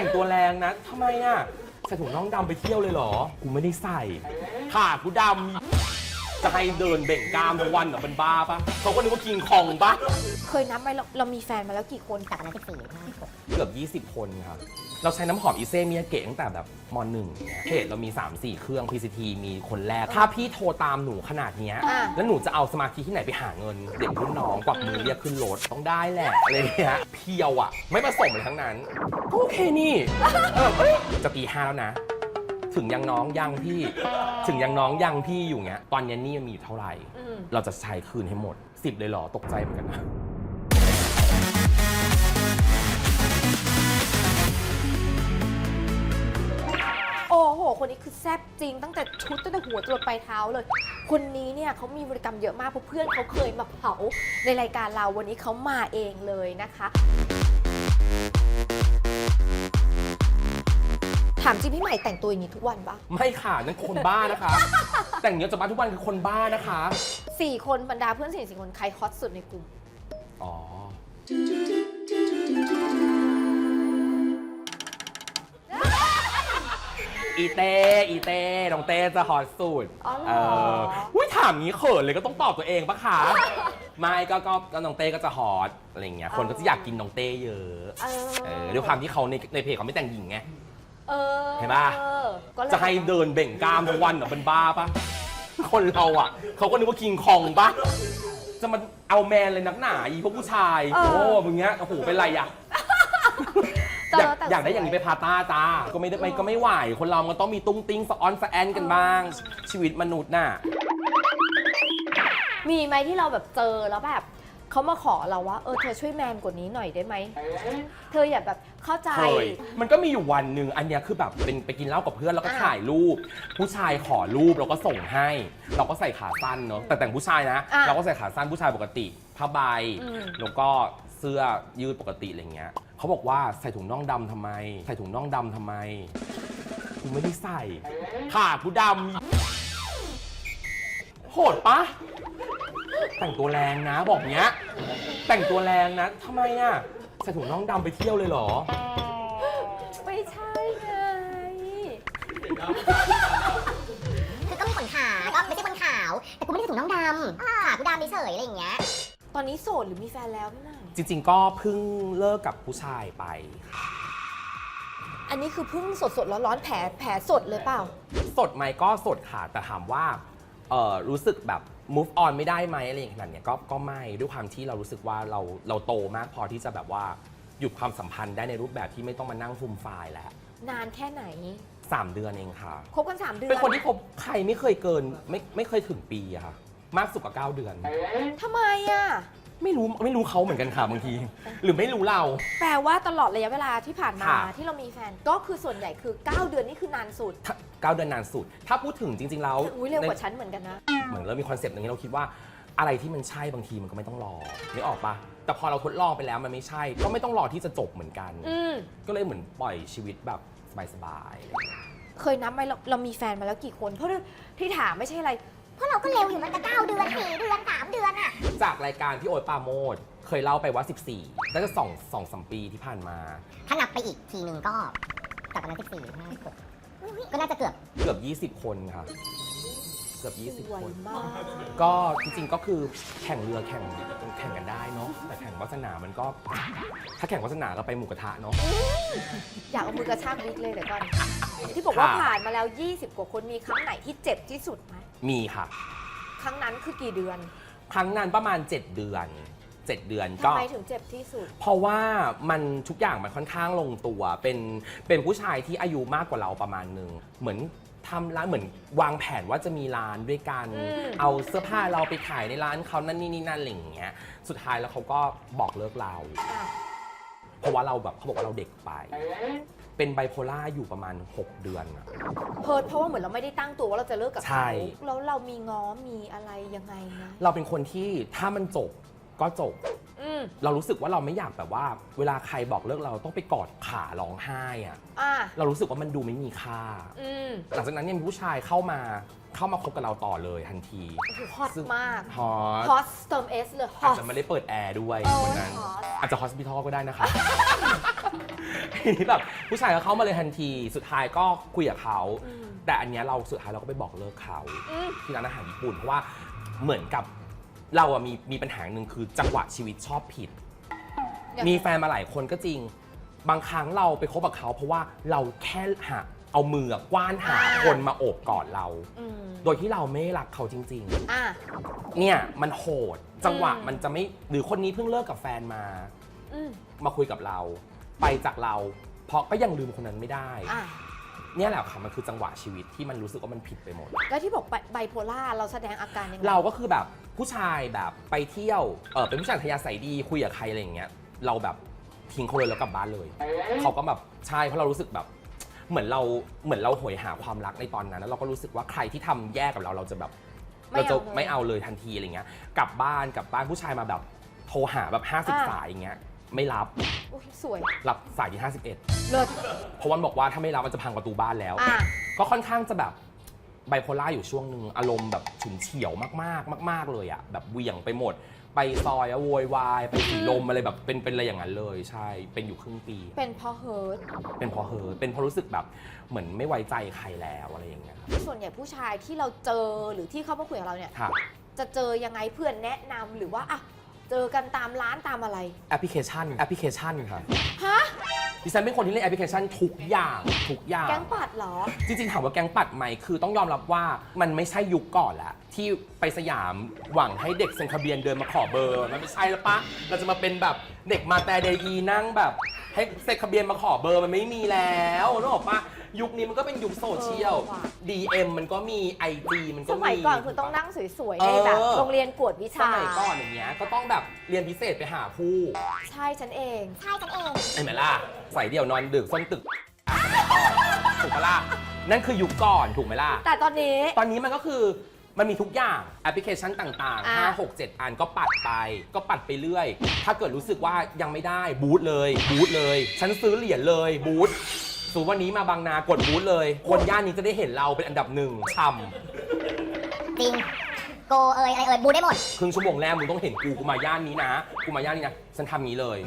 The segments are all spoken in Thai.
แต่งตัวแรงนะทำไมอะใส่ถุงน่องดำไปเที่ยวเลยเหรอ กูไม่ได้ใส่ขากูดำจะให้เดินเบ่งกล้ามทั้งวันเหรอเป็นบ้าปะเขาก็นึกว่าคิงคองปะเคยนับไหมเราเรามีแฟนมาแล้วกี่คนจากตอนนั้นสิบสี่ห้าหกเกือบ 20 คนครับ เราใช้น้ำหอมอีเซมิยาเกะตั้งแต่แบบมหนึ่งเนี่ยเพจเรามี 3-4 เครื่อง PCT มีคนแรก ถ้าพี่โทรตามหนูขนาดเนี้ย อะแล้วหนูจะเอาสมาธิที่ไหนไปหาเงิน เด็กรุ่นน้องกวักมือเรียกขึ้นรถต้องได้แหละอะไรเงี้ยเพียวอะ ไม่ผสมเลยทั้งนั้นโอเคนี่เออเอ้ยจะตีห้าแล้วนะ ถึงยังน้องยังพี่ ถึงยังน้องยังพี่อยู่เงี้ย ตอนเนี้ยหนี่มีอยู่เท่าไหร่ อืม เราจะใช้คืนให้หมด10เลยเหรอตกใจเหมือนกันนะ คนนี้คือแซ่บจริง ตั้งแต่ชุดตั้งแต่หัวจรดปลายเท้าเลย คนนี้เนี่ยเขามีบริกรรมเยอะมากเพราะเพื่อนเขาเคยมาเผาในรายการเราวันนี้เขามาเองเลยนะคะถามจริงพี่ใหม่แต่งตัวอย่างนี้ทุกวันปะไม่ค่ะนั่นคนบ้านะคะ แต่งเนี้ยจะบ้านทุกวันคือคนบ้านะคะสี่คนบรรดาเพื่อนสนิทสี่คนใครฮอตสุดในกลุ่ม อ๋อ อีเต้อีเต้น้องเต้จะฮอตสุดอ๋อเหรอเอออุ้ยถามงี้เขินเลยก็ต้องตอบตัวเองปะคะ ไม่ก็ก็ก็น้องเต้ก็จะฮอตอะไรอย่างเงี้ยคนก็จะอยากกินน้องเต้เยอะเออเออด้วยความที่เขาในในเพจเขาไม่แต่งหญิงไง เออเห็นปะ ก็เลยจะให้เดินเบ่งกล้ามทั้งวันเหรอเป็นบ้าปะคนเราอะเขาก็นึกว่าคิงคองปะจะมาเอาแมนเลยนักหนาอีพวกผู้ชายเออโอ้มึงเงี้ยโอ้โหเป็นไรอะเจ อยากแต่อยากได้อย่างนี้ไปพาต้าจ้าก็ไม่ได้ไม่ก็ไม่ไหว คนเรามันต้องมีตุ้งติ้งสะออนสะแอนกันบ้าง ชีวิตมนุษย์น่ะ มีไหมที่เราแบบเจอแล้วแบบเขามาขอเราว่า เออเธอช่วยแมนกว่านี้หน่อยได้ไหม เธออย่าแบบเข้าใจ เคยมันก็มีอยู่วันหนึ่งอันเนี้ยคือแบบเป็นไปกินเหล้ากับเพื่อนแล้วก็อ่าถ่ายรูป ผู้ชายขอรูปเราก็ส่งให้ เราก็ใส่ขาสั้นเนาะแต่แต่งผู้ชายนะ อะเราก็ใส่ขาสั้นผู้ชายปกติผ้าใบอืม แล้วก็เสื้อยืดปกติอะไรเงี้ย เขาบอกว่าใส่ถุงน่องดำทำไม ใส่ถุงน่องดำทำไมกูไม่ได้ใส่ขากูดำโหดปะแต่งตัวแรงนะบอกเนี้ย แต่งตัวแรงนะทำไมอะใส่ถุงน่องดำไปเที่ยวเลยเหรอ ไม่ใช่ไง คือก็มีขนขา ก็ไม่ใช่คนขาว แต่กูไม่ได้ถุงน้องดำขากูดำเฉยๆอะไรอย่างเงี้ย ตอนนี้โสดหรือมีแฟนแล้วพี่ใหม่จริง ๆ ก็เพิ่งเลิกกับผู้ชายไปค่ะอันนี้คือเพิ่งสดสดๆร้อนๆแผลแผลสดเลยเปล่า สดไหมก็สดค่ะแต่ถามว่าเอ่อรู้สึกแบบ move on ไม่ได้ไหมอะไรอย่างขนาดเนี้ยก็ก็ไม่ด้วยความที่เรารู้สึกว่าเราเราโตมากพอที่จะแบบว่าหยุดความสัมพันธ์ได้ในรูปแบบที่ไม่ต้องมานั่งฟุมไฟล์แล้วนานแค่ไหนสามเดือนเองค่ะ คบกัน3เดือนเป็นคนที่คบใครไม่เคยเกินไม่ไม่เคยถึงปีอะค่ะ มากสุดก็เก้าเดือน ทำไมอะ ไม่รู้ไม่รู้เขาเหมือนกันค่ะบางที หรือไม่รู้เรา แปลว่าตลอดระยะเวลาที่ผ่านมาค่ะ ที่เรามีแฟนก็คือส่วนใหญ่คือ 9 เดือนนี่คือนานสุดถ้าเก้าเดือนนานสุด ถ้าพูดถึงจริง ๆ แล้วอุ้ยเร็วกว่าในฉันเหมือนกันนะ เหมือนเรามีคอนเซปต์หนึ่งที่เราคิดว่าอะไรที่มันใช่บางทีมันก็ไม่ต้องรอนึกออกปะแต่พอเราทดลองไปแล้วมันไม่ใช่ ก็ไม่ต้องรอที่จะจบเหมือนกัน อืมก็เลยเหมือนปล่อยชีวิตแบบสบายเคยนับไหมเราเรามีแฟนมาแล้วกี่คน เพราะที่ถามไม่ใช่อะไรเพ ราะเราก็เร็วอยู่มันจะเก้าเดือนสี่เดือนสามเดือนอะๆจากรายการพี่โอ๊ตปราโมดเคยเล่าไปว่า 14น่าจะสองสองสามปีที่ผ่านมา ถ้านับไปอีกทีหนึ่งก็จากตอนนั้นสิบสี่ห้าหกก็น่าจะเกือบเกือบ 20 คนค่ะ เกือบ 20ไวคนมากก็จริงๆก็คือแข่งเรือแข่งแข่งกันได้เนาะแต่แข่งวาสนามันก็ ถ้าแข่งวาสนาก็ไปหมูกระทะเนาะ อยากเอามือกระชากวิกเลยเดี๋ยวก่อนที่บอกว่าค่ะ ผ่านมาแล้ว 20 กว่าคนมีครั้งไหนที่เจ็บที่สุดไหม มีค่ะ ครั้งนั้นคือกี่เดือนครั้งนั้นประมาณ 7 เดือน 7 เดือนทำก็ ไมถึงเจ็บที่สุด เพราะว่ามันทุกอย่างมันค่อนข้างลงตัวเป็นเป็นผู้ชายที่อายุมากกว่าเราประมาณหนึ่งเหมือนทำร้านเหมือนวางแผนว่าจะมีร้านด้วยกัน อืม เอาเสื้อผ้าเราไปขายในร้านเขานั่นนี่นี่นั่นอะไรอย่างเงี้ยสุดท้ายแล้วเขาก็บอกเลิกเรา อะเพราะว่าเราแบบเขาบอกว่าเราเด็กไป เป็นไบโพล่าอยู่ประมาณ 6 เดือนอะ เพิร์ดเพราะว่าเหมือนเราไม่ได้ตั้งตัวว่าเราจะเลิกกับใช่ เขาแล้วเรามีง้อมีอะไรยังไงนะเราเป็นคนที่ถ้ามันจบก็จบ อืมเรารู้สึกว่าเราไม่อยากแบบว่า เวลาใครบอกเลิกเราต้องไปกอดขาร้องไห้อะอะเรารู้สึกว่ามันดูไม่มีค่า อืมหลังจากนั้นเนี่ยมีผู้ชายเข้ามาเข้ามาคบกับเราต่อเลยทันทีโอ้โหฮอตซึ่งมากฮอตฮอตเติมเอสเลยฮอาอจตจะไม่ได้เปิดแอร์ด้วยโอ้ยวันนั้น ฮอต อาจจะฮอสพิทอลก็ได้นะคะ ทีนี้แบบผู้ชายก็เข้ามาเลยทันที สุดท้ายก็คุยกับเขาอืมแต่อันเนี้ยเราสุดท้ายเราก็ไปบอกเลิกเขาอืม ที่ร้านอาหารญี่ปุ่นเพราะว่าเหมือนกับเราอะมีมีปัญหาหนึ่งคือจังหวะชีวิตชอบผิดอย่างมีแฟนมาหลายคนก็จริง บางครั้งเราไปคบกับเขา เพราะว่าเราแค่หาเอามืออะกว้านหาคนมาโอบกอดเรา อืมโดยที่เราไม่รักเขาจริงอะๆเนี่ยมันโหดจังหวะอืม มันจะไม่หรือคนนี้เพิ่งเลิกกับแฟนมา อืม มาคุยกับเรา ไปจากเรา เพราะก็ยังลืมคนนั้นไม่ได้ อะเนี่ยแหละค่ะมันคือจังหวะชีวิตที่มันรู้สึกว่ามันผิดไปหมด แล้วที่บอกไบไบโพล่าเราแสดงอาการยังไง เราก็คือแบบผู้ชายแบบไปเที่ยวเออเป็นผู้ชายอัธยาศัยดีคุยกับใครอะไรอย่างเงี้ยเราแบบทิ้งเขาเลยแล้วกลับบ้านเลย เขาก็แบบใช่เพราะเรารู้สึกแบบ เหมือนเราเหมือนเราหวยหาความรักในตอนนั้น แล้วเราก็รู้สึกว่าใครที่ทำแย่กับเราเราจะแบบไม่เราจะเอาเลยไม่เอาเลยทันทีอะไรเงี้ยกลับบ้านกลับบ้านผู้ชายมาแบบโทรหาแบบอ่า50สายอย่างเงี้ย ไม่รับอุ๊ยสวย รับสายที่51 เลิศ เพราะวันบอกว่าถ้าไม่รับมันจะพังประตูบ้านแล้ว อะ ก็ค่อนข้างจะแบบไบโพล่าอยู่ช่วงหนึ่งอารมณ์แบบฉุนเฉียวมากๆ มาก ๆ เลยอะแบบเหวี่ยงไปหมด ไปซอยอะโวยวายไปสีลมอะไรแบบเป็นเป็นอะไรอย่างนั้นเลยใช่เป็นอยู่ครึ่งปี เป็นเพอเฮิร์ตเป็นเพอเฮอเป็นเพราะรู้สึกแบบเหมือนไม่ไว้ใจใครแล้วอะไรอย่างเงี้ยครับส่วนใหญ่ผู้ชายที่เราเจอหรือที่เขามาคุยกับเราเนี่ย ค่ะ จะเจอยังไงเพื่อนแนะนำหรือว่าอะ เจอกันตามร้านตามอะไร แอปพลิเคชันแอปพลิเคชันค่ะฮะ ดิฉันเป็นคนที่เล่นแอปพลิเคชันทุกอย่างทุกอย่าง แก๊งปัดเหรอ จริงๆ ถามว่าแก๊งปัดไหมคือต้องยอมรับว่ามันไม่ใช่ยุคก่อนแล้วที่ไปสยามหวังให้เด็กเซ็นทะเบียนเดินมาขอเบอร์ มันไม่ใช่แล้วปะเราจะมาเป็นแบบเด็กมาแต่เดยีนั่งแบบ ให้เซ็นทะเบียนมาขอเบอร์มันไม่มีแล้วนึกออกปะ ยุคนี้มันก็เป็นยุคโซเชียล เออว่ะ DM มันก็มี IG มันสก็มีมัยก่อนคือต้องนั่งสวยๆ เอในอ แบบโรงเรียนกวดวิสชา มัยก่อนอย่างเงี้ยก็ต้องแบบเรียนพิเศษไปหาผู้ใช่ฉันเอง ใช่ฉันเองเห็นไหมล่ะใส่เดี่ยวนอนดึกส้นตึกอะถูกปะล่ะนั่นคือยุคก่อนถูกไหมล่ะ แต่ตอนนี้ ตอนนี้มันก็คือมันมีทุกอย่างแอปพลิเคชันต่างอะ ๆ 5 6 7 อันก็ปัดไป ก็ปัดไปเรื่อย ถ้าเกิดรู้สึกว่ายังไม่ได้บูธเลยบูธเลย ฉันซื้อเหรียญเลยบูธ สมมุติวันนี้มาบางนากดบูธเลย คนย่านนี้จะได้เห็นเราเป็นอันดับหนึ่งช่จริง โกเอยอะไรเอยบูได้หมดำครึ่งชั่วโมงแรกมึงต้องเห็นกูกูมาย่านนี้นะกูมาย่านนี้นะฉันทำนี้เลย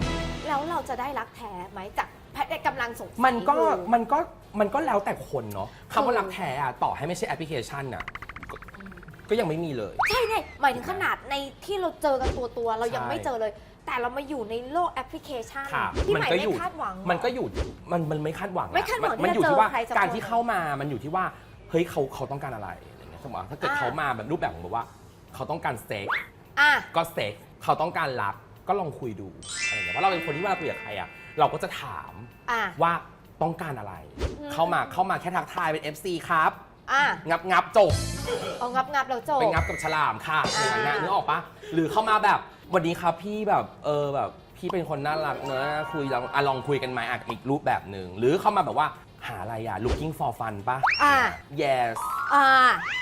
แล้วเราจะได้รักแท้ไหมจากแพทย์ได้กำลังสงสัยมันก็อยู่ มันก็มันก็แล้วแต่คนเนาะคำว่าคือรักแท้อะต่อให้ไม่ใช่แอปพลิเคชันอะก็ก็ยังไม่มีเลย ใช่ไงหมายถึงขนาดในที่เราเจอกันตัวตัวๆเรายังใช่ ไม่เจอเลย แต่เรามาอยู่ในโลกแอปพลิเคชันค่ะที่มัใหม่ก็ไม่อยู่คาดหวัง มันก็อยู่มันมันไม่คาดหวังอะไม่คาดหวังมันที่อยู่จะที่ว่าเจอใครสักการคนที่เข้ามามันอยู่ที่ว่าเฮ้ยเขาเขาต้องการอะไรอะไรเงี้ยสมมติว่าถ้าเกิดอ่า เขามาแบบรูปแบบของแบบว่า เขาต้องการเซ็กอะ ก็เซ็กเขาต้องการรักก็ลองคุยดูอะไรเงี้ยเพราะเราเป็นคนที่เวลาคุยกับใครอะเราก็จะถามอะ ว่าต้องการอะไร อืม เข้ามาเข้ามาแค่ทักทายเป็น FC ครับอะงับงับจบ เอางับงับเราจบ ไปงับกับฉลามค่ะอย่างนั้นนะอ่านึกออกปะหรือเข้ามาแบบ วันนี้ครับพี่แบบเออแบบพี่เป็นคนน่ารักเนอะคุยลองอะลองคุยกันไหมอะอีกรูปแบบหนึ่งหรือเข้ามาแบบว่าหาอะไรอะ looking for fun ปะอะ yes อะ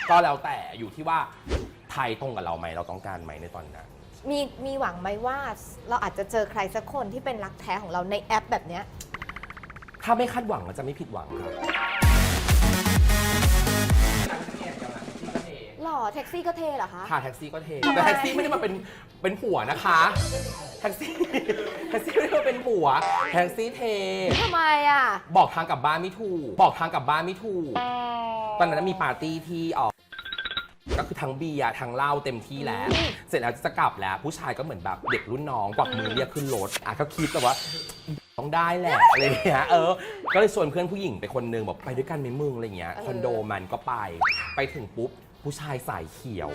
ก็แล้วแต่อยู่ที่ว่าไทยตรงกับเราไหมเราต้องการไหมในตอนนั้น มีมีหวังไหมว่าเราอาจจะเจอใครสักคนที่เป็นรักแท้ของเราในแอปแบบเนี้ย ถ้าไม่คาดหวังมันจะไม่ผิดหวังครับ หล่อแท็กซี่ก็เท่เหรอคะ ค่าแท็กซี่ก็เททำไมแต่แท็กซี่ไม่ได้มาเป็นเป็นผัวนะคะแท็กซี่แท็กซี่ไม่ได้มาเป็นผัวแท็กซี่เท ทำไมอะ บอกทางกลับบ้านไม่ถูก บอกทางกลับบ้านไม่ถูก ตอนนั้นมีปาร์ตี้ที่ออกก็คือทั้งเบียร์ทั้งเหล้าเต็มที่แล้ว อืม เสร็จแล้วจะกลับแล้ว ผู้ชายก็เหมือนแบบเด็กรุ่นน้องกวักมือเรียกขึ้นรถอะก็คิดแต่ว่าต้องได้แหละอะไรอย่างเงี้ยเออ ก็เลยชวนเพื่อนผู้หญิงไปคนนึงบอกไปด้วยกันไหมมึงอะไรเงี้ยคอนโดมันก็ไป ไปถึงปุ๊บ ผู้ชายสายเขียว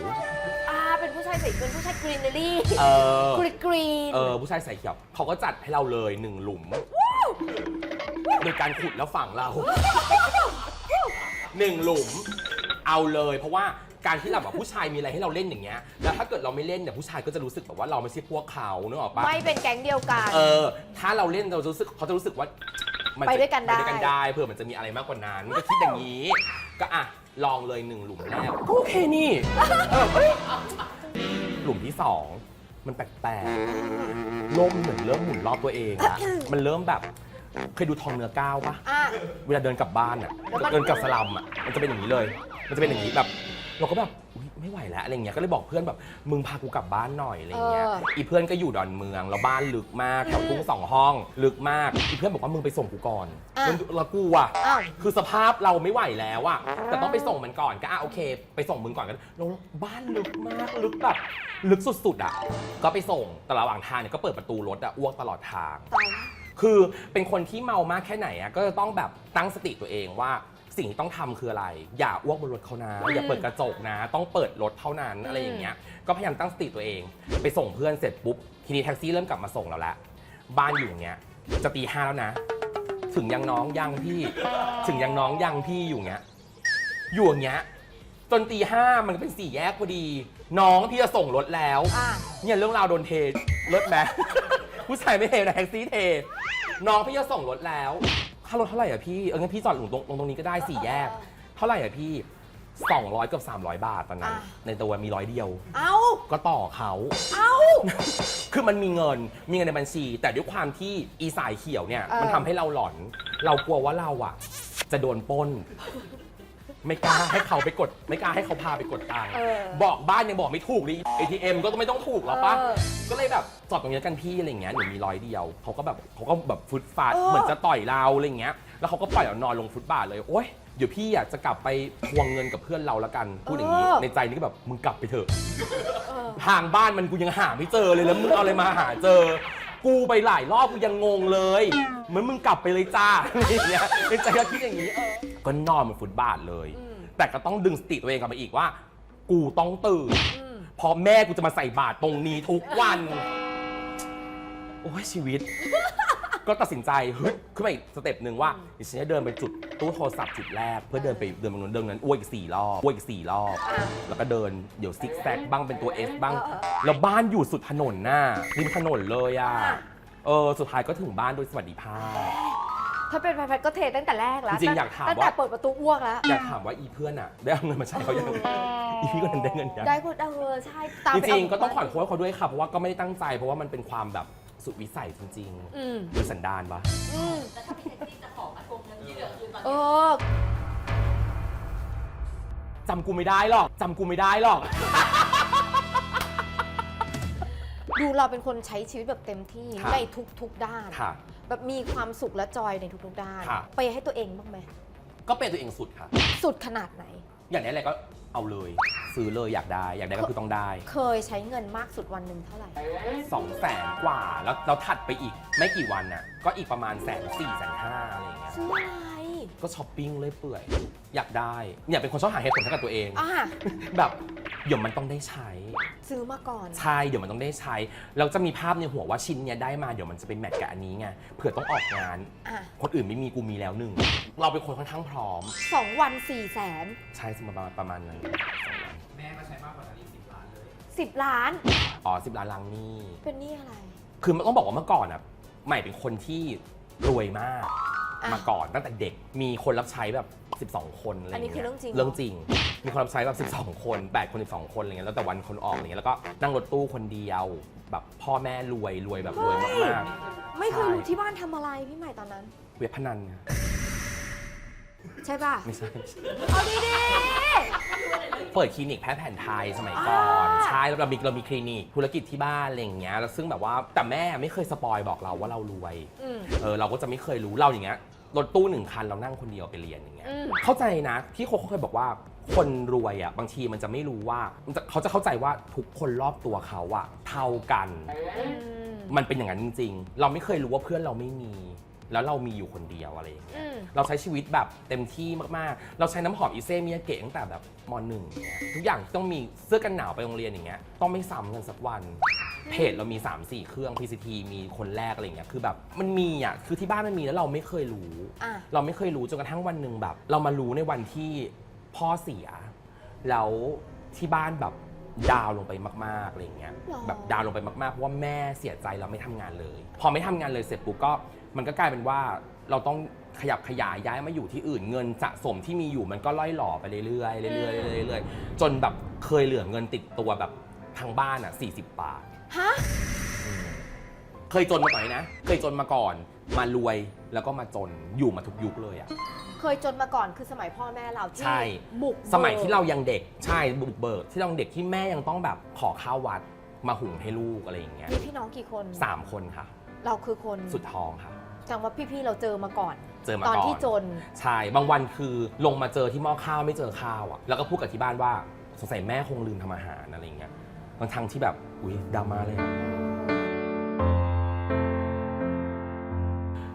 อ่าเป็นผู้ชายใส่เป็นผู้ชายกรีนเนอรี่เออ กรีนกรีน เออผู้ชายสายเขียวเขาก็จัดให้เราเลยหนึ่งหลุม โดยการขุดแล้วฝังเรา หนึ่งหลุม เอาเลย เพราะว่าการที่เราแบบผู้ชายมีอะไรให้เราเล่นอย่างเงี้ยแล้วถ้าเกิดเราไม่เล่นเนี่ยผู้ชายก็จะรู้สึกแบบว่าเราไม่ใช่พวกเขาเนกอะปะ ไม่เป็นแก๊งเดียวกัน เออ ถ้าเราเล่นเราจะรู้สึกเขาจะรู้สึกว่ามัจะไปด้วยกันได้ไปด้วยกันได้เพื่อมันจะมีอะไรมากกว่านั้นก็คิดอย่างนี้ ก็อะ ลองเลยหนึ่งหลุมแรกโอเคนี่เออเอ้ยหลุมที่สองมันแปลกๆล่มเหมือนเริ่มหมุนรอบตัวเองละมันเริ่มแบบเคยดูทองเนื้อก้าวปะ อะ เวลาเดินกลับบ้านอะแล้วมันเดินกลับสลัมอะ มันจะเป็นอย่างนี้เลย มันจะเป็นอย่างนี้แบบ เราก็แบบอุ๊ย ไม่ไม่ไหวแล้วอะไรเงี้ยก็เลยบอกเพื่อนแบบมึงพากูกลับบ้านหน่อยอะไรเงี้ยเอออีเพื่อนก็อยู่ดอนเมืองแล้วบ้านลึกมากแถวทุ่งสองห้อง ลึกมากอีเพื่อนบอกว่ามึงไปส่งกูก่อนอะแล้วกูอะ อ้าว คือสภาพเราไม่ไหวแล้วอะแต่ต้องไปส่งมันก่อนก็อะโอเค ไปส่งมึงก่อนกันแล้วบ้านลึกมากลึกแบบลึกสุดๆอะก็ไปส่งแต่ระหว่างทางเนี่ยก็เปิดประตูรถอะอ้วกตลอดทาง ตายละคือเป็นคนที่เมามากแค่ไหนอะก็จะต้องแบบตั้งสติตัวเองว่า สิ่งที่ต้องทำคืออะไร อย่าอ้วกบนรถเขานะอย่าเปิดกระจกนะ ต้องเปิดรถเท่านั้นอะไรอย่างเงี้ย ก็พยายามตั้งสติตัวเอง ไปส่งเพื่อนเสร็จปุ๊บ ทีนี้แท็กซี่เริ่มกลับมาส่งเราแล้วบ้านอยู่อย่างเงี้ยจะตีห้าแล้วนะ ถึงยังน้องยังพี่ ถึงยังน้องยังพี่อยู่เงี้ย อยู่อย่างเงี้ยจนตีห้ามันก็เป็นสี่แยกพอดี น้องพี่จะส่งรถแล้ว อะ เนี่ยเรื่องราวโดนเทรถแม ผู้ชายไม่เทนะแท็กซี่เท น้องพี่จะส่งรถแล้ว ค่ารถเท่าไหร่อะพี่ เอองั้นพี่จอดลงตรงลงตรงนี้ก็ได้สี่แยก เท่าไหร่อะพี่ 200กับ300 บาทตอนนั้น อะ ในตัวมีร้อยเดียว เอ้าก็ต่อเขา เอ้าคือมันมีเงิน มีเงินในบัญชี แต่ด้วยความที่อีสายเขียวเนี่ย เออ มันทำให้เราหลอน เรากลัวว่าเราอะจะโดนปล้น ไม่กล้าให้เขาไปกด ไม่กล้าให้เขาพาไปกดตังค์เออบอกบ้านยังบอกไม่ถูกดิ ATM ก็ต้องไม่ต้องถูกหรอปะเออก็เลยแบบจอดตรงนี้กันพี่อะไรเงี้ยหนูมีร้อยเดียวเขาก็แบบเขาก็แบบฟุตฟาดเออ เหมือนจะต่อยเราอะไรเงี้ย แล้วเขาก็ปล่อยเรานอนลงฟุตบาทเลยโอ๊ยเดี๋ยวพี่อยากจะกลับไปทวงเงินกับเพื่อนเราแล้วกันพูดอย่างนี้ในใจนี่ก็แบบมึงกลับไปเถอะเออทางบ้านมันกูยังหาไม่เจอเลยแล้วมึงเอาอะไรมาหาเจอ กูไปหลายรอบกูยังงงเลย เหมือนมึงกลับไปเลยจ้าอะไรอย่างเงี้ยในใจก็คิดอย่างนี้เออก็นอนบนฟุตบาทเลยอืมแต่ก็ต้องดึงสติตัวเองกลับมาอีกว่า กูต้องตื่นอืมเพราะแม่กูจะมาใส่บาตรตรงนี้ทุกวัน โอ้ยชีวิต ก็ตัดสินใจฮึดขึ้นมาอีกสเต็ปหนึ่งว่าดิฉันจะเดินไปจุดตู้โทรศัพท์จุดแรก เพื่อเดินไปเดินไปนู้นเดินนั้นอ้วกอีกสี่รอบอ้วกอีกสี่รอบอะแล้วก็เดินเดี๋ยวซิกแซกบ้างเป็นตัว S บ้างเออเออแล้วบ้านอยู่สุดถนนน่ะริมถนนเลยอะอะเออสุดท้ายก็ถึงบ้านโดยสวัสดิภาพ ถ้าเป็นแพทย์ก็เทตั้งแต่แรกแล้วจริงๆอยากถามตั้งแต่ว่า เปิดประตูอ้วกแล้ว อยากถามว่าอีเพื่อนอะ ได้เอาเงินมาใช้เขายังอีพี่ก็นั้นได้เงินยังได้คนเออใช่ตามจไปริงเาๆก็ต้องขอโทษเขาด้วยค่ะเพราะว่าก็ไม่ได้ตั้งใจเพราะว่ามันเป็นความแบบ สุดวิสัยจริงอืมๆหรือสันดานปะอืมเออจำกูไม่ได้หรอกจำกูไม่ได้หรอก ดูเราเป็นคนใช้ชีวิตแบบเต็มที่ค่ะ ในทุกๆด้าน ค่ะ แบบมีความสุขและจอยในทุกๆด้าน ค่ะ ไปให้ตัวเองบ้างไหม ก็เป็นตัวเองสุดค่ะ สุดขนาดไหน อย่างนี้อะไรก็เอาเลยซื้อเลยอยากได้อยากได้ก็คือต้องได้เคยใช้เงินมากสุดวันหนึ่งเท่าไหร่ สองแสนกว่าแล้วเราถัดไปอีกไม่กี่วันน่ะก็อีกประมาณแสนสี่แสนห้าอะไรอย่างเงี้ย ซื้ออะไร ก็ช้อปปิ้งเลยเปื่อย อยากได้เนี่ยเป็นคนชอบหาเหตุผลให้กับตัวเอง อะแบบเดี๋ยวมันต้องได้ใช้ ซื้อมาก่อน ใช่เดี๋ยวมันต้องได้ใช้ เราจะมีภาพในหัวว่าชิ้นเนี้ยได้มาเดี๋ยวมันจะเป็นแมทกับอันนี้ไงเผื่อต้องออกงาน อะคนอื่นไม่มีกูมีแล้วหนึ่งเราเป็นคนค่อนข้างพร้อม สองวันสี่แสนใช่ประมาณประมาณนั้นสิบล้าน อ๋อสิบล้านลังนี่ เป็นหนี่อะไร คือมันต้องบอกว่าเมื่อก่อนอะใหม่เป็นคนที่รวยมากอะ มาก่อนตั้งแต่เด็กมีคนรับใช้แบบ 12 คนอะไรอันนี้ย่าคือเรื่องจริงเหรอ เรื่องจริง มีคนรับใช้แบบ 12 คน 8 คน 12 คนอะไรเงี้ยแล้วแต่วันคนออกอะไรเงี้ยแล้วก็นั่งรถตู้คนเดียวแบบพ่อแม่รวยรวยแบบรวยมากไม่เคยรู้ใช่ที่บ้านทำอะไรพี่ใหม่ตอนนั้น ๆเว็บพนันไงใช่ป่ะ ไม่ใช่ เอาดี เปิดคลินิกแพทย์แผนไทยสมัยก่อนอ่าใช่แล้วเรามีเรามีคลินิกธุรกิจที่บ้านอะไรอย่างเงี้ยแล้วซึ่งแบบว่าแต่แม่ไม่เคยสปอยบอกเราว่าเรารวยๆอืม เออเราก็จะไม่เคยรู้เราอย่างเงี้ยรถตู้หนึ่งคันเรานั่งคนเดียวไปเรียนอย่างเงี้ย อืม เข้าใจนะที่เขาเคยบอกว่า คนรวยอะบางทีมันจะไม่รู้ว่ามันจะเขาจะเข้าใจว่าทุกคนรอบตัวเขาอะเท่ากันอืมมันเป็นอย่างนั้นจริง ๆ เราไม่เคยรู้ว่าเพื่อนเราไม่มี แล้วเรามีอยู่คนเดียวอะไรอย่างเงี้ย อืม เราใช้ชีวิตแบบเต็มที่มาก ๆ เราใช้น้ำหอมอีเซมิยาเกะตั้งแต่แบบมหนึ่งอย่างเงี้ยทุกอย่างต้องมีเสื้อกันหนาวไปโรงเรียนอย่างเงี้ย ต้องไม่ซ้ำกันสักวัน เพจเรามี 3 4 เครื่อง PCT มีคนแรกอะไรอย่างเงี้ย คือแบบมันมีอะ คือที่บ้านมันมีแล้วเราไม่เคยรู้ อะ เราไม่เคยรู้จนกระทั่งวันหนึ่งแบบ เรามารู้ในวันที่พ่อเสีย แล้วที่บ้านแบบดาวน์ลงไปมากๆอะไรอย่างเงี้ย หรอ แบบดาวน์ลงไปมากๆเพราะว่าแม่เสียใจเราไม่ทำงานเลย พอไม่ทำงานเลยเสร็จปุ๊บก็ มันก็กลายเป็นว่าเราต้องขยับขยายย้ายมาอยู่ที่อื่นเงินสะสมที่มีอยู่มันก็ล่อยหล่อไปเรื่อยๆเรื่อยๆเรื่อยๆเรื่อยๆจนแบบเคยเหลือเงินติดตัวแบบทางบ้านอะ40 บาท ฮะ เคเคยจนมาก่อนนะ เคยจนมาก่อน มารวยแล้วก็มาจนอยู่มาทุกยุคเลยอะเคยจนมาก่อนคือสมัยพ่อแม่เราที่ใช่ บุกสมัยที่เรายังเด็กใช่บุกเบิกที่เรายังเด็กที่แม่ยังต้องแบบขอข้าววัดมาหุงให้ลูกอะไรอย่างเงี้ยมีพี่น้องกี่คน สามคนค่ะ เราคือคนสุดท้องค่ะ จังว่าพี่ๆเราเจอมาก่อน เจอมาตอนก่อนที่จน ใช่ บางวันคือลงมาเจอที่หม้อข้าวไม่เจอข้าวอะ แล้วก็พูดกับที่บ้านว่าสงสัยแม่คงลืมทำอาหารอะไรอย่างเงี้ยบางทางที่แบบ อุ้ยดราม่าเลยอะ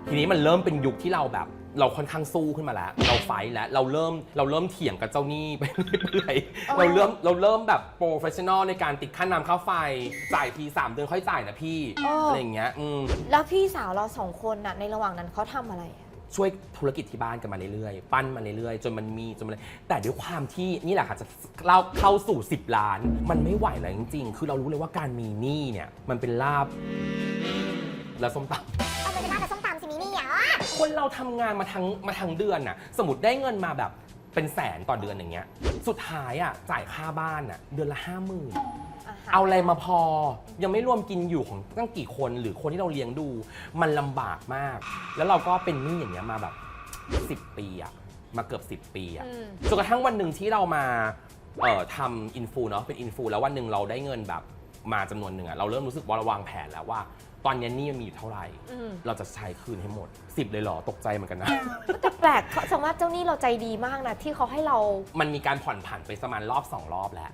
ทีนี้มันเริ่มเป็นยุคที่เราแบบ เราค่อนข้างสู้ขึ้นมาแล้ว เราไฟท์แล้วเราเริ่มเราเริ่มเถียงกับเจ้าหนี้ไปเรื่อยอ๋อๆเราเริ่มเราเริ่มแบบโปรเฟชชั่นอลในการติดค่าน้ำค่าไฟจ่ายทีสามเดือนค่อยจ่ายนะพี่อะไรอย่างเงี้ยอืม แล้วพี่สาวเราสองคนน่ะในระหว่างนั้นเขาทำอะไรอะ ช่วยธุรกิจที่บ้านกันมาเรื่อยๆ ปั้นมาเรื่อยๆ จนมันมีจนมันแต่ด้วยความที่นี่แหละค่ะจะเล่าเข้าสู่ 10 ล้าน มันไม่ไหวแล้วจริงๆ คือเรารู้เลยว่าการมีหนี้เนี่ย มันเป็นลาบและส้มตเคนเราทำงานมาทั้งมาทั้งเดือนน่ะ สมมติได้เงินมาแบบเป็นแสนต่อเดือนอย่างเงี้ย สุดท้ายอะจ่ายค่าบ้านอะเดือนละห้าหมื่นอาหารเอาอะไรมาพอ ยังไม่รวมกินอยู่ของตั้งกี่คนหรือคนที่เราเลี้ยงดู มันลำบากมาก แล้วเราก็เป็นหนี้อย่างเงี้ยมาแบบ 10 ปีอะมาเกือบ 10 ปีอะอืม จนกระทั่งวันหนึ่งที่เรามาเอ่อทำอินฟูเนาะเป็นอินฟูแล้ววันหนึ่งเราได้เงินแบบมาจำนวนหนึ่งอะเราเริ่มรู้สึกว่าเราวางแผนแล้วว่า ตอนนี้หนี่มันมีอยู่เท่าไหร่ อืมเราจะใช้คืนให้หมด 10 เลยเหรอ ตกใจเหมือนกันนะ แต่แปลกเขาสมมติเจ้าหนี้เราใจดีมากนะที่เขาให้เรา มันมีการผ่อนผันไปประมาณรอบสองรอบแล้ว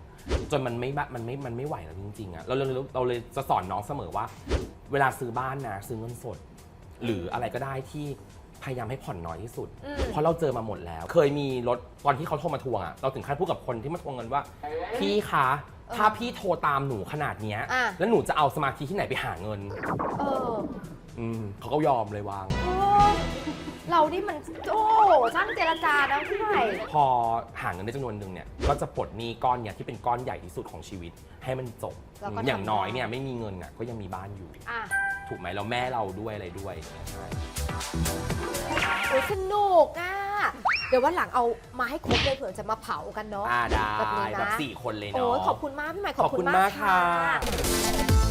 จนมันไม่แบบมันไม่มันไม่ไหวแล้วจริงๆอะเราเราเราเราเลยจะสอนน้องเสมอว่า เวลาซื้อบ้านนะซื้อเงินสด หรืออะไรก็ได้ที่พยายามให้ผ่อนน้อยที่สุด อืม เพราะเราเจอมาหมดแล้ว เคยมีรถตอนที่เขาโทรมาทวงอะเราถึงขั้นพูดกับคนที่มาทวงเงินว่าพี่คะ ถ้าพี่โทรตามหนูขนาดเนี้ย อะ แล้วหนูจะเอาสมาธิที่ไหนไปหาเงิน เอออืมเขาก็ยอมเลยวาง โอ้เรานี่มันโอ้ช่างเจรจานะพี่ใหม่พอหาเงินได้จำนวนหนึ่งเนี่ย ก็จะปลดหนี้ก้อนเนี่ยที่เป็นก้อนใหญ่ที่สุดของชีวิต ให้มันจบ แล้วก็อย่างทำน้อยเนี่ยไม่มีเงินอะก็ยังมีบ้านอยู่ อะถูกไหมแล้วแม่เราด้วยอะไรด้วยใช่ โอ้ยสนุกอะ เดี๋ยววันหลังเอามาให้ครบเลยเผื่อจะมาเผากันเนาะอ่าได้แบบนี้นะแบบสี่คนเลยโอ้เนาะ ยขอบคุณมากพี่ใหม่ขอบขอบคุคุณณมากมากค่ะค่ะ